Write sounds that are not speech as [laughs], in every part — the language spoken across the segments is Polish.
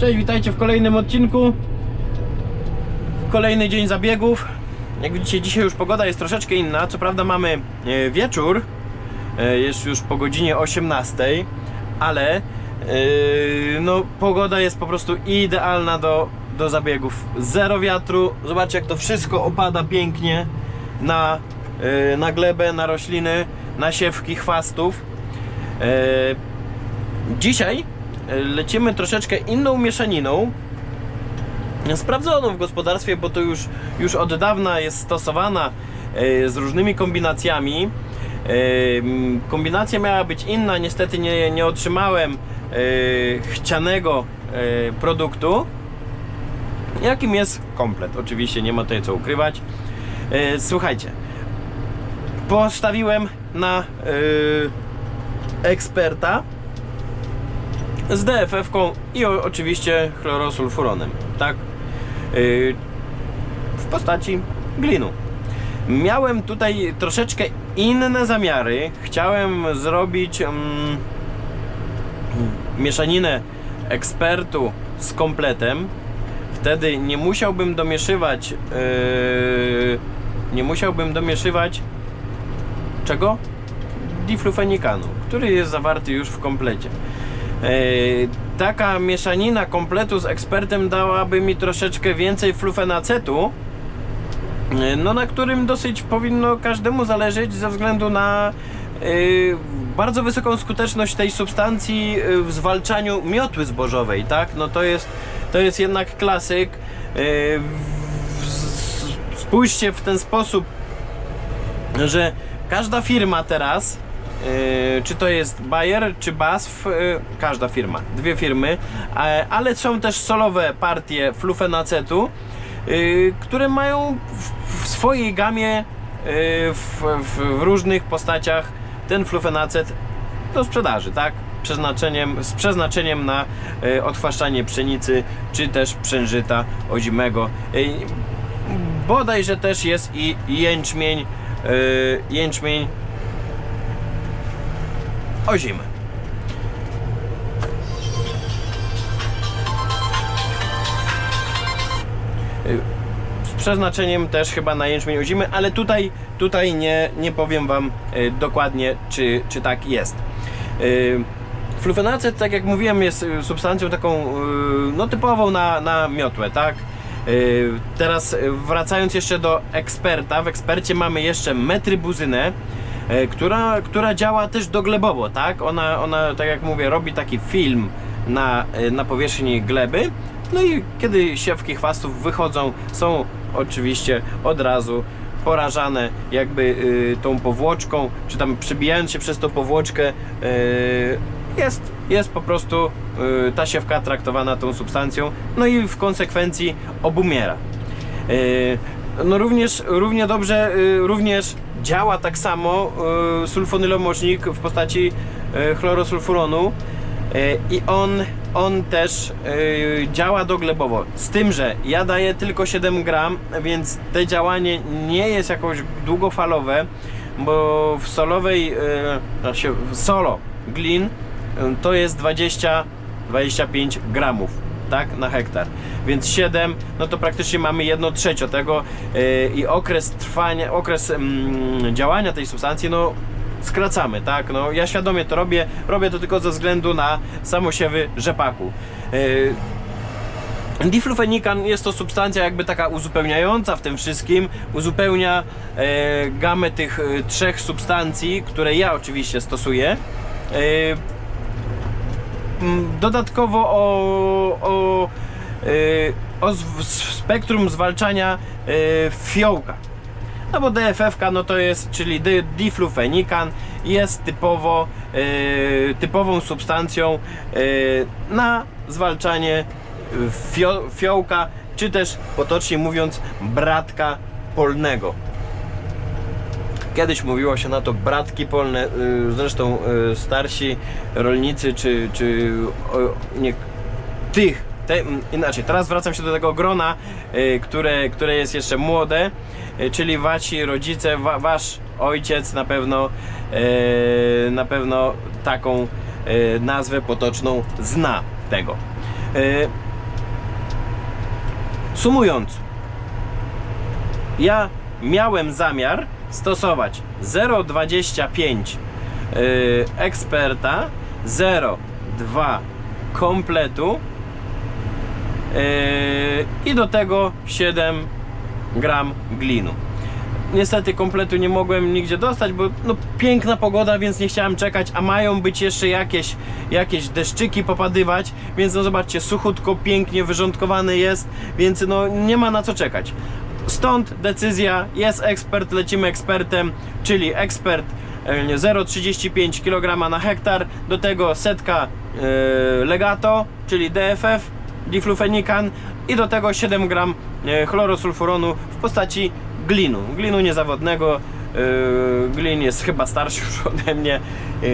Cześć, witajcie w kolejnym odcinku. Kolejny dzień zabiegów. Jak widzicie, dzisiaj już pogoda jest troszeczkę inna. Co prawda mamy e, wieczór, e, jest już po godzinie 18, ale e, no, pogoda jest po prostu idealna do, do zabiegów. Zero wiatru. Zobaczcie, jak to wszystko opada pięknie na, na glebę, na rośliny, na siewki chwastów. Dzisiaj lecimy troszeczkę inną mieszaniną. Sprawdzoną w gospodarstwie, bo to już, już od dawna jest stosowana e, z różnymi kombinacjami. E, Kombinacja miała być inna, niestety nie, nie otrzymałem e, chcianego e, produktu. Jakim jest komplet? Oczywiście nie ma tutaj co ukrywać. E, Słuchajcie, postawiłem na e, eksperta z DFF-ką i oczywiście chlorosulfuronem, tak? Yy, w postaci glinu. Miałem tutaj troszeczkę inne zamiary. Chciałem zrobić mm, mieszaninę ekspertu z kompletem. Wtedy nie musiałbym domieszywać yy, nie musiałbym domieszywać czego? Diflufenikanu, który jest zawarty już w komplecie. E, taka mieszanina kompletu z ekspertem dałaby mi troszeczkę więcej flufenacetu, e, no na którym dosyć powinno każdemu zależeć ze względu na e, bardzo wysoką skuteczność tej substancji w zwalczaniu miotły zbożowej, tak? No to jest, to jest jednak klasyk. Spójrzcie w ten sposób, że każda firma teraz, czy to jest Bayer, czy BASF, yy, każda firma, dwie firmy, e, ale są też solowe partie flufenacetu, yy, które mają w, swojej gamie yy, w, w, w różnych postaciach ten flufenacet do sprzedaży, tak? Przeznaczeniem, z przeznaczeniem na y, odchwaszczanie pszenicy, czy też przężyta ozimego. Y, bodajże też jest i jęczmień, jęczmień ozimy. Y, Z przeznaczeniem też chyba na jęczmień ozimy, ale tutaj, tutaj nie, nie powiem Wam y, dokładnie, czy, czy tak jest. Y, Flufenacet, tak jak mówiłem, jest substancją taką no, typową na, na miotłę, tak? Teraz wracając jeszcze do eksperta, w ekspercie mamy jeszcze metrybuzynę, która, która działa też doglebowo, tak? Ona, ona, tak jak mówię, robi taki film na, y, na powierzchni gleby. No i kiedy siewki chwastów wychodzą, są oczywiście od razu porażane jakby y, tą powłoczką, czy tam przebijając się przez tą powłoczkę, y, jest, jest po prostu y, ta siewka traktowana tą substancją, no i w konsekwencji obumiera. Y, no również, równie dobrze, y, również działa tak samo y, sulfonylomocznik w postaci y, chlorosulfuronu i on, on też działa doglebowo. Z tym, że ja daję tylko 7 gram, więc te działanie nie jest jakoś długofalowe, bo w solowej, znaczy solo glin to jest 20-25 gramów tak, na hektar. Więc 7, no to praktycznie mamy 1 trzecią tego yy, i okres trwania, okres mm, działania tej substancji, no skracamy, tak, no ja świadomie to robię, robię to tylko ze względu na samosiewy rzepaku. Yy, Diflufenikan jest to substancja jakby taka uzupełniająca w tym wszystkim, uzupełnia e, gamę tych e, trzech substancji, które ja oczywiście stosuję. E, Dodatkowo o, o, y, o spektrum zwalczania y, fiołka. No bo DFF no to jest, czyli di- diflufenikan jest typowo, y, typową substancją na zwalczanie fio, fiołka, czy też potocznie mówiąc bratka polnego. Kiedyś mówiło się na to bratki polne, y, zresztą y, starsi rolnicy czy, czy nie, tych, te, inaczej, teraz wracam się do tego grona, y, które, które jest jeszcze młode, czyli wasi rodzice, wa, wasz ojciec na pewno na pewno taką nazwę potoczną zna tego. Sumując, ja miałem zamiar stosować 0,25 yy, eksperta, 0,2 kompletu yy, i do tego 7 gram glinu. Niestety kompletu nie mogłem nigdzie dostać, bo no, piękna pogoda, więc nie chciałem czekać, a mają być jeszcze jakieś, jakieś deszczyki popadywać, więc no zobaczcie, suchutko, pięknie wyrządkowane jest, więc no nie ma na co czekać. Stąd decyzja, jest ekspert, lecimy ekspertem, czyli ekspert e, 0,35 kg na hektar, do tego setka e, legato, czyli DFF, diflufenikan i do tego 7 gram e, chlorosulfuronu w postaci glinu, glinu niezawodnego. e, Glin jest chyba starszy już [laughs] ode mnie,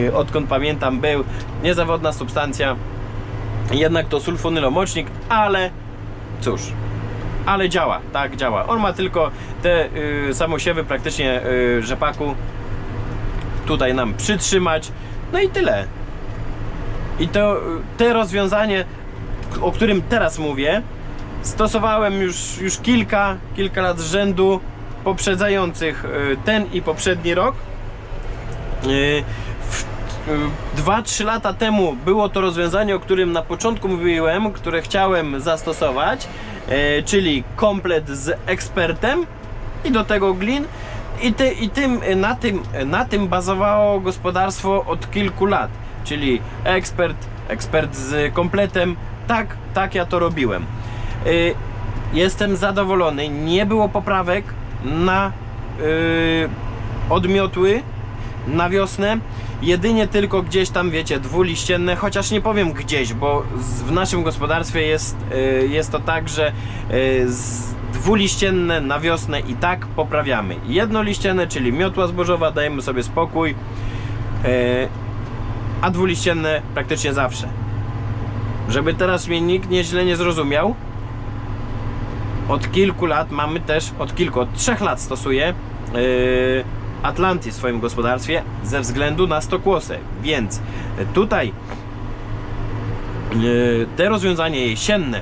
e, odkąd pamiętam był. Niezawodna substancja, jednak to sulfonylomocznik, ale cóż, ale działa, tak działa. On ma tylko te y, samosiewy praktycznie y, rzepaku tutaj nam przytrzymać. No i tyle. I to y, te rozwiązanie, o którym teraz mówię, stosowałem już, już kilka, kilka lat z rzędu poprzedzających y, ten i poprzedni rok. Y, w- y, 2-3 lata temu było to rozwiązanie, o którym na początku mówiłem, które chciałem zastosować, czyli komplet z ekspertem i do tego glin. I, ty, i tym, na, tym, na tym bazowało gospodarstwo od kilku lat, czyli ekspert, ekspert z kompletem. Tak, tak ja to robiłem. Jestem zadowolony. Nie było poprawek na odmiotły na wiosnę. Jedynie tylko gdzieś tam, wiecie, dwuliścienne, chociaż nie powiem gdzieś, bo w naszym gospodarstwie jest, y, jest to tak, że y, dwuliścienne na wiosnę i tak poprawiamy. Jednoliścienne, czyli miotła zbożowa, dajemy sobie spokój, y, a dwuliścienne praktycznie zawsze. Żeby teraz mnie nikt nie źle nie zrozumiał, od kilku lat mamy też, od kilku, od trzech lat stosuję Atlantis w swoim gospodarstwie ze względu na stokłosę. Więc tutaj yy, te rozwiązanie jesienne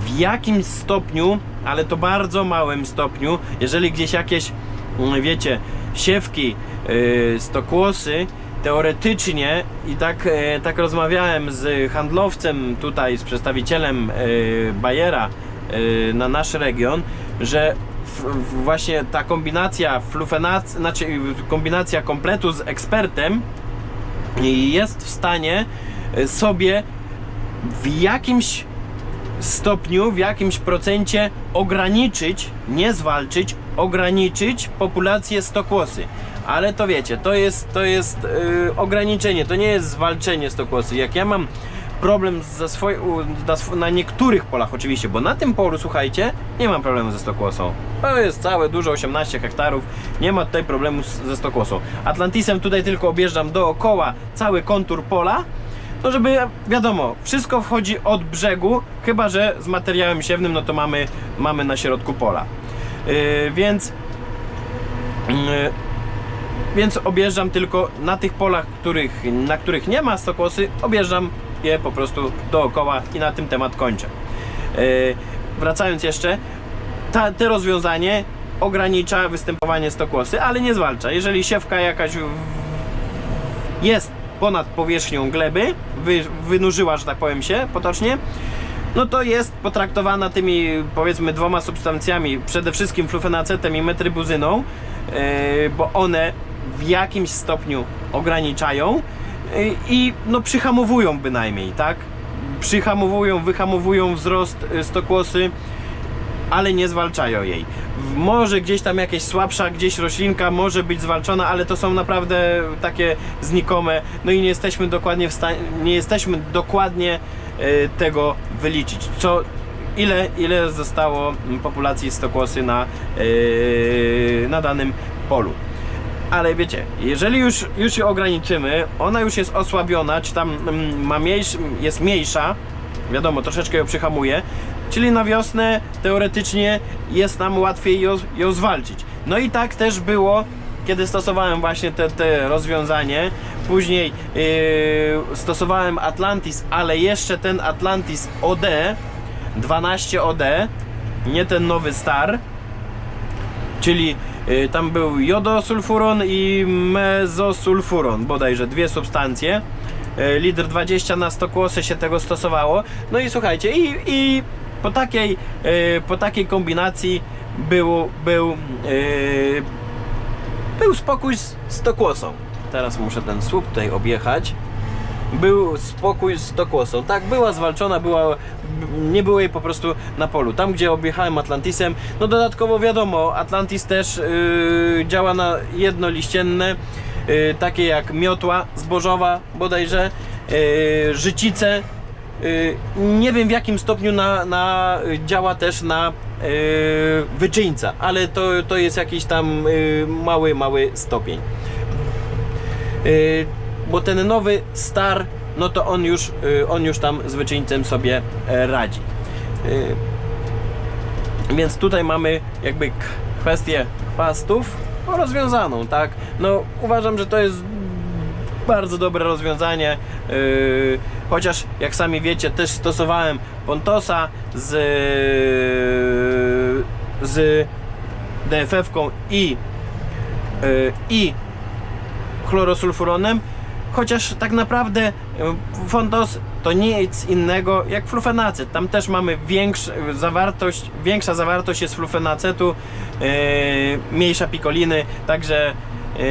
w jakimś stopniu, ale to bardzo małym stopniu, jeżeli gdzieś jakieś, mm, wiecie, siewki, yy, stokłosy, teoretycznie i tak, e, tak rozmawiałem z handlowcem tutaj, z przedstawicielem e, Bayera e, na nasz region, że właśnie ta kombinacja flufenacji, znaczy kombinacja kompletu z ekspertem jest w stanie e, sobie w jakimś stopniu, w jakimś procencie ograniczyć, nie zwalczyć, ograniczyć populację stokłosy. Ale to wiecie, to jest, to jest yy, ograniczenie, to nie jest zwalczenie stokłosy. Jak ja mam problem ze swoj, na, na niektórych polach oczywiście, bo na tym polu, słuchajcie, nie mam problemu ze stokłosą. To jest całe, duże 18 hektarów, nie ma tutaj problemu z, ze stokłosą. Atlantisem tutaj tylko objeżdżam dookoła cały kontur pola, no żeby wiadomo, wszystko wchodzi od brzegu, chyba że z materiałem siewnym, no to mamy, mamy na środku pola. Yy, więc yy, więc objeżdżam tylko na tych polach, których, na których nie ma stokosy, objeżdżam je po prostu dookoła i na tym temat kończę. Yy, wracając jeszcze, ta, te rozwiązanie ogranicza występowanie stokosy, ale nie zwalcza. Jeżeli siewka jakaś jest ponad powierzchnią gleby, wy, wynurzyła, że tak powiem się potocznie, no to jest potraktowana tymi powiedzmy dwoma substancjami, przede wszystkim flufenacetem i metrybuzyną, yy, bo one w jakimś stopniu ograniczają i no przyhamowują bynajmniej, tak? Przyhamowują, wyhamowują wzrost y, stokłosy, ale nie zwalczają jej. Może gdzieś tam jakaś słabsza, gdzieś roślinka może być zwalczona, ale to są naprawdę takie znikome, no i nie jesteśmy dokładnie w nie jesteśmy dokładnie e, tego wyliczyć. Co, ile, ile zostało populacji stokłosy na, e, na danym polu. Ale wiecie, jeżeli już, już ją ograniczymy, ona już jest osłabiona, czy tam mm, ma mniejszy, jest mniejsza, wiadomo, troszeczkę ją przyhamuje, czyli na wiosnę teoretycznie jest nam łatwiej ją, ją zwalczyć. No i tak też było, kiedy stosowałem właśnie te, te rozwiązanie. Później yy, stosowałem Atlantis, ale jeszcze ten Atlantis OD, 12 OD, nie ten nowy star, czyli y, tam był jodosulfuron i mezosulfuron, bodajże dwie substancje. Y, Litr 20 na 100 kłosy się tego stosowało. No i słuchajcie, i, i po, takiej, y, po takiej kombinacji był, był, był spokój z stokłosą. Teraz muszę ten słup tutaj objechać był spokój z Tokłosą. Tak, była zwalczona, była, nie było jej po prostu na polu. Tam, gdzie objechałem Atlantisem, no dodatkowo wiadomo, Atlantis też yy, działa na jednoliścienne, yy, takie jak miotła zbożowa bodajże, yy, życice. Yy, nie wiem w jakim stopniu na, na, działa też na yy, wyczyńca, ale to, to jest jakiś tam yy, mały, mały stopień. Yy, bo ten nowy Star, no to on już, yy, on już tam z wyczyńcem sobie e, radzi. Yy, Więc tutaj mamy jakby kwestię chwastów rozwiązaną, tak? No uważam, że to jest bardzo dobre rozwiązanie. Yy, chociaż jak sami wiecie, też stosowałem Pontosa z, z DFF-ką i, i chlorosulfuronem, chociaż tak naprawdę y, Fontos to nic innego jak flufenacet. Tam też mamy większ, zawartość, większa zawartość jest flufenacetu, yy, mniejsza pikoliny, także yy,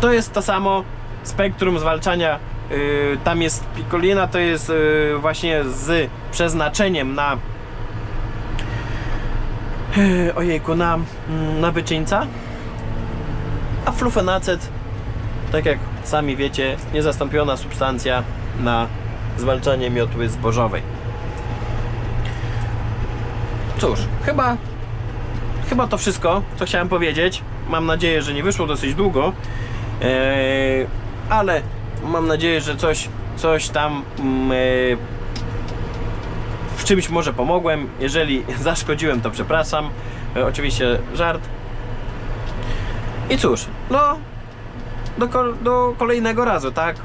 to jest to samo spektrum zwalczania. Yy, tam jest pikolina, to jest yy, właśnie z przeznaczeniem na ojejku, na, mm, na wyczyńca. A flufenacet, tak jak sami wiecie, niezastąpiona substancja na zwalczanie miotły zbożowej. Cóż, chyba, chyba to wszystko, co chciałem powiedzieć. Mam nadzieję, że nie wyszło dosyć długo, eee, ale mam nadzieję, że coś, coś tam eee, w czymś może pomogłem. Jeżeli [laughs] zaszkodziłem, to przepraszam. E, oczywiście żart. I cóż, no do, do kolejnego razu, tak?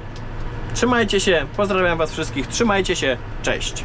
Trzymajcie się, pozdrawiam Was wszystkich, trzymajcie się, cześć.